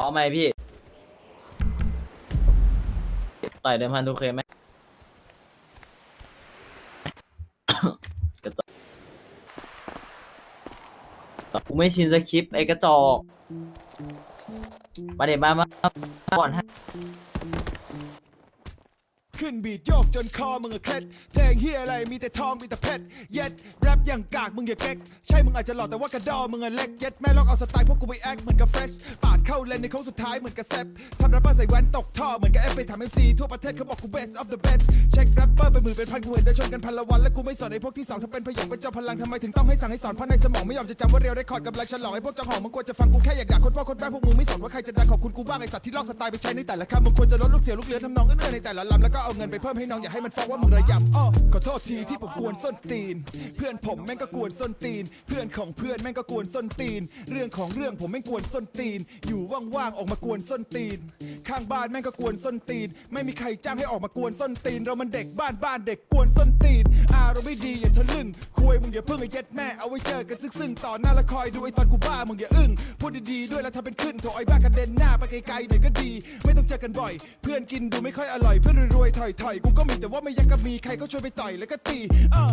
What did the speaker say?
พร้อมไหมพี่ ต่อยเดิมพันทุกเคไหมกูไม่ชินสคริปต์ไอ้กระจอกมาเดี๋ยวมามาก่อนฮะขึ้นบีดโยกจนคอมึงอะเคล็ดเพลงเฮียอะไรมีแต่ทองมีแต่เพชรเย็ดแรปอย่างกากมึงอย่าเก๊กใช่มึงอาจจะหล่อแต่ว่ากระดอมึงอะเล็กเย็ดแม่ลองเอาสไตล์พวกกูไปแอคเหมือนกับเฟรชป เข้าเลนในโค้งสุดท้ายเหมือนกับเซฟทำแรปเปอร์ใส่แว่นตกท่อเหมือนกับเอฟไปทำเอ็มซีทั่วประเทศเขาบอกกู best of the best เช็คแรปเปอร์ไปหมื่นเป็นพันกูเห็นเดินชนกันพันละวันและกูไม่สอนไอ้พวกที่สองถ้าเป็นพยองเป็นเจ้าพลังทำไมถึงต้องให้สั่งให้สอนเพราะในสมองไม่ยอมจะจำว่าเรียวได้คอร์ดกำลังฉลองไอ้พวกจังหองมึงควรจะฟังกูแค่อยากด่าคนพ่อคนแม่พวกมึงไม่สอนว่าใครจะดังขอบคุณกูบ้างไอ้สัตว์ที่ลอกสไตล์ไปใช้ในแต่ละคำมึงควรจะลดลูกเสียลูกเรือทำนองเอื้อนในแต่ละลำแล้วก็เอาเงินไปเพิ่มให้น้องอย่าให้มันฟ้องว่ามึงระยำอ้อขอโทษทีที่ผมกวนส้นตีน เพื่อนผมแม่งก็กวนส้นตีน เพื่อนของเพื่อนแม่งก็กวนส้นตีน เรื่องของเรื่องผมแม่งกวนส้นตีนอยู่ว่างๆออกมากวนส้นตีน ข้างบ้านแม่งก็กวนส้นตีน ไม่มีใครจ้างให้ออกมากวนส้นตีน เรามันเด็กบ้านบ้านเด็กกวนส้นตีนอารมณ์ไม่ดีอย่าทะลึ่งคุยมึงอย่าเพิ่งไอ้เย็ดแม่เอาไว้เจอกันซึ่งๆต่อหน้าละคอยดูไอ้ตอนกูบ้ามึงอย่าอึ้งพูดดีๆด้วยแล้วถ้าเป็นขึ้นโถไอ้บ้ากระเด็นหน้าไปไกลๆหน่อยก็ดี ไม่ต้องเจอกันบ่อย เพื่อนกินดูไม่ค่อยอร่อยเพื่อนรวยๆถอยๆกูก็มีแต่ว่าไม่อยากจะมีใครก็ช่วยไปต่อยแล้วก็ตีอ่า